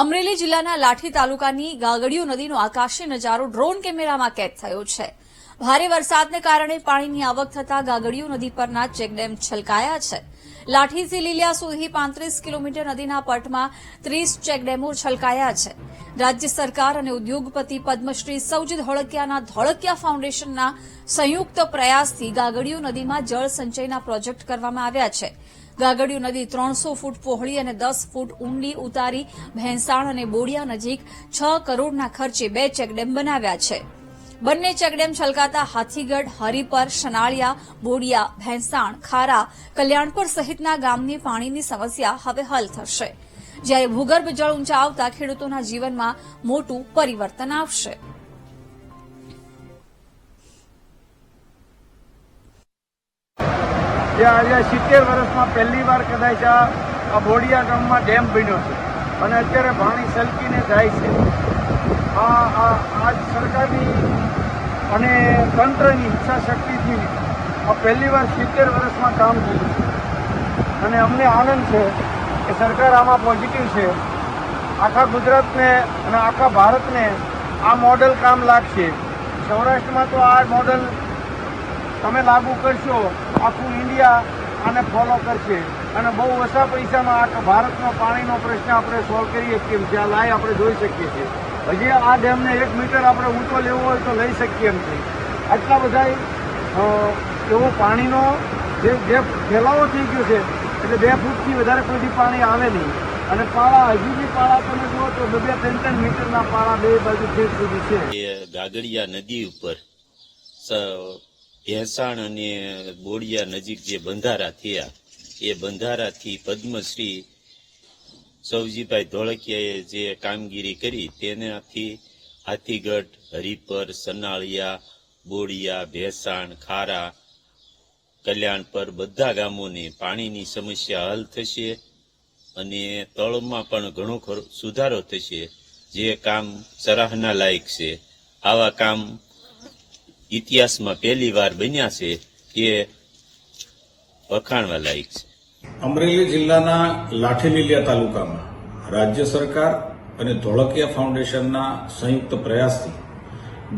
અમરેલી જિલ્લાના લાઠી તાલુકાની ગાગડીયો નદીનો આકાશી નજારો ડ્રોન કેમેરામાં કેદ થયો છે. ભારે વરસાદને કારણે પાણીની આવક થતા ગાગડીયો નદી પરના ચેકડેમ છલકાયા છે. લાઠીથી લીલિયા સુધી પાંત્રીસ કિલોમીટર નદીના પટમાં ત્રીસ ચેકડેમો છલકાયા છે. રાજ્ય સરકાર અને ઉદ્યોગપતિ પદ્મશ્રી સૌજીત ધોળકિયાના ધોળકિયા ફાઉન્ડેશનના સંયુક્ત પ્રયાસથી ગાગડીયો નદીમાં જળ સંચયના પ્રોજેક્ટ કરવામાં આવ્યા છે. ગાગડીયો નદી ત્રણસો ફૂટ પહોળી અને દસ ફૂટ ઊંડી ઉતારી ભેંસાણ અને બોડિયા નજીક છ કરોડના ખર્ચે બે ચેકડેમ બનાવ્યા છે. બંને ચેકડેમ છલકાતા હાથીગઢ, હરિપર, શનાળિયા, બોડિયા, ભેંસાણ, ખારા, કલ્યાણપુર સહિતના ગામની પાણીની સમસ્યા હવે હલ થશે. જ્યારે ભૂગર્ભ જળ ઊંચા આવતા ખેડૂતોના જીવનમાં મોટું પરિવર્તન આવશે. આજે સિત્તેર વર્ષમાં પહેલી વાર કદાચ આ બોડિયા ગામમાં ડેમ બન્યો છે. અને અત્યારે પાણી સલકીને જાય છે. આ આ સરકારની અને તંત્રની ઈચ્છા શક્તિથી આ પહેલી વાર સિત્તેર વર્ષમાં કામ થયું છે. અને અમને આનંદ છે કે સરકાર આમાં પોઝિટિવ છે. આખા ગુજરાતને અને આખા ભારતને આ મોડલ કામ લાગશે. સૌરાષ્ટ્રમાં તો આ મોડલ તમે લાગુ કરશો, આખું ઇન્ડિયા આને ફોલો કરશે. અને બહુ ઓછા પૈસામાં આખા ભારતનો પાણીનો પ્રશ્ન આપણે સોલ્વ કરીએ છીએ જ્યાં લાઈ આપણે જોઈ શકીએ છીએ. હજી આ ડેમને એક મીટર આપણે ઊંચો લેવો હોય તો લઈ શકીએ એમ છે. આટલા બધા એવો પાણીનો જે ફેલાવો થઈ ગયો છે, એટલે બે ફૂટથી વધારે કોઈથી પાણી આવે નહીં. અને પાળા, હજી બી પાળા તમે જુઓ તો બે ત્રણ ત્રણ મીટરના પાળા બે બાજુ ઠેક સુધી છે. ગાગડિયા નદી ઉપર ભેંસાણ અને બોડિયા નજીક જે બંધારા થયા, એ બંધારાથી પદ્મશ્રી સૌજીભાઈ ધોળકિયાએ જે કામગીરી કરી તેનાથી હાથીગઢ, હરિપર, સનાળિયા, બોડિયા, ભેંસાણ, ખારા, કલ્યાણ પર બધા ગામોને પાણીની સમસ્યા હલ થશે અને તળમાં પણ ઘણો સુધારો થશે. જે કામ સરાહના લાયક છે. આવા કામ ઇતિહાસમાં પહેલી વાર બન્યા છે તે વખાણવા લાયક છે. અમરેલી જિલ્લાના લાઠીલીલિયા તાલુકામાં રાજ્ય સરકાર અને ધોળકિયા ફાઉન્ડેશનના સંયુક્ત પ્રયાસથી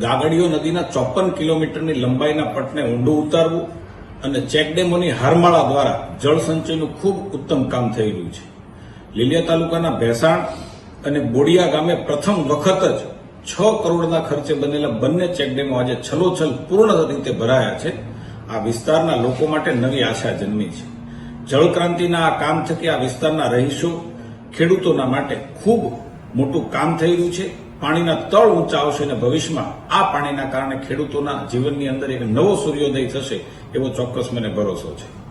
ગાગડીઓ નદીના ચોપન કિલોમીટરની લંબાઈના પટને ઊંડું ઉતારવું અને ચેકડેમોની હારમાળા દ્વારા જળસંચયનું ખૂબ ઉત્તમ કામ થઈ રહ્યું છે. લીલિયા તાલુકાના ભેસાણ અને બોડિયા ગામે પ્રથમ વખત જ છ કરોડના ખર્ચે બનેલા બંને ચેકડેમો આજે છલોછલ પૂર્ણ રીતે ભરાયા છે. આ વિસ્તારના લોકો માટે નવી આશા જન્મી છે. જળક્રાંતિના આ કામ થકી આ વિસ્તારના રહીશો ખેડૂતોના માટે ખૂબ મોટું કામ થઈ રહ્યું છે. પાણીના તળ ઊંચા આવશે અને ભવિષ્યમાં આ પાણીના કારણે ખેડૂતોના જીવનની અંદર એક નવો સૂર્યોદય થશે એવો ચોક્કસ મને ભરોસો છે.